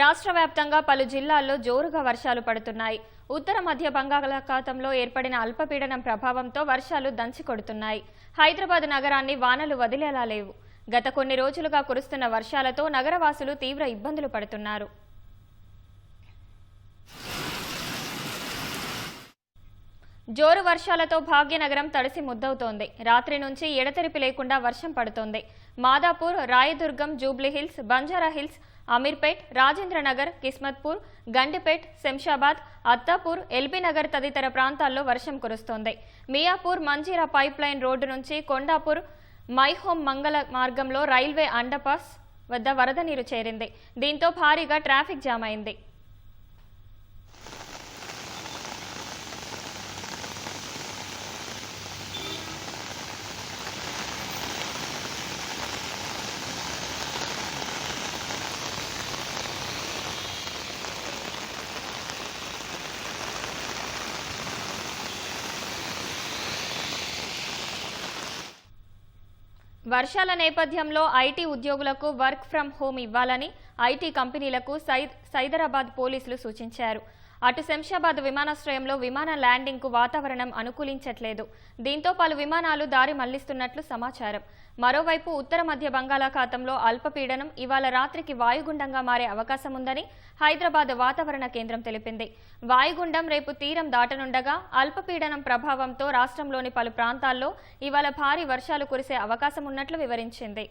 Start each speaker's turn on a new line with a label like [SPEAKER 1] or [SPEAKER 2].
[SPEAKER 1] రాష్ట్ర వ్యాప్తంగా పలు జిల్లాల్లో జోరుగా వర్షాలు పడుతున్నాయి. ఉత్తర మధ్య బంగాళాఖాతంలో ఏర్పడిన అల్పపీడనం ప్రభావంతో వర్షాలు దంచి కొడుతున్నాయి. హైదరాబాద్ నగరాన్ని వానలు వదిలేలా లేవు. గత కొన్ని రోజులుగా కురుస్తున్న వర్షాలతో నగరవాసులు తీవ్ర ఇబ్బందులు పడుతున్నారు. జోరు వర్షాలతో భాగ్యనగరం తడిసి ముద్దవుతోంది. రాత్రి నుంచి ఎడతెరిపి లేకుండా వర్షం పడుతోంది. మాదాపూర్ రాయదుర్గం జూబ్లీహిల్స్ బంజారా హిల్స్ అమీర్పేట్ రాజేంద్రనగర్ కిస్మత్పూర్ గండిపేట్ శంషాబాద్ అత్తాపూర్ ఎల్బీనగర్ తదితర ప్రాంతాల్లో వర్షం కురుస్తోంది. Miyapur Manjira pipeline road నుంచి కొండాపూర్ మైహోమ్ మంగళ మార్గంలో రైల్వే అండర్పాస్ వద్ద వరద నీరు చేరింది. దీంతో భారీగా ట్రాఫిక్ జామ్ అయింది. వర్షాల నేపథ్యంలో ఐటీ ఉద్యోగులకు వర్క్ ఫ్రం హోం ఇవ్వాలని ఐటీ కంపెనీలకు సైదరాబాద్ పోలీసులు సూచించారు. అటు శంషాబాద్ విమానాశ్రయంలో విమాన ల్యాండింగ్కు వాతావరణం అనుకూలించట్లేదు. దీంతో పలు విమానాలు దారి మళ్ళిస్తున్నట్లు సమాచారం. మరోవైపు ఉత్తర మధ్య బంగాళాఖాతంలో అల్పపీడనం ఇవాళ రాత్రికి వాయుగుండంగా మారే అవకాశం ఉందని హైదరాబాద్ వాతావరణ కేంద్రం తెలిపింది. వాయుగుండం రేపు తీరం దాటనుండగా అల్పపీడనం ప్రభావంతో రాష్ట్రంలోని పలు ప్రాంతాల్లో ఇవాళ భారీ వర్షాలు కురిసే అవకాశం ఉన్నట్లు వివరించింది.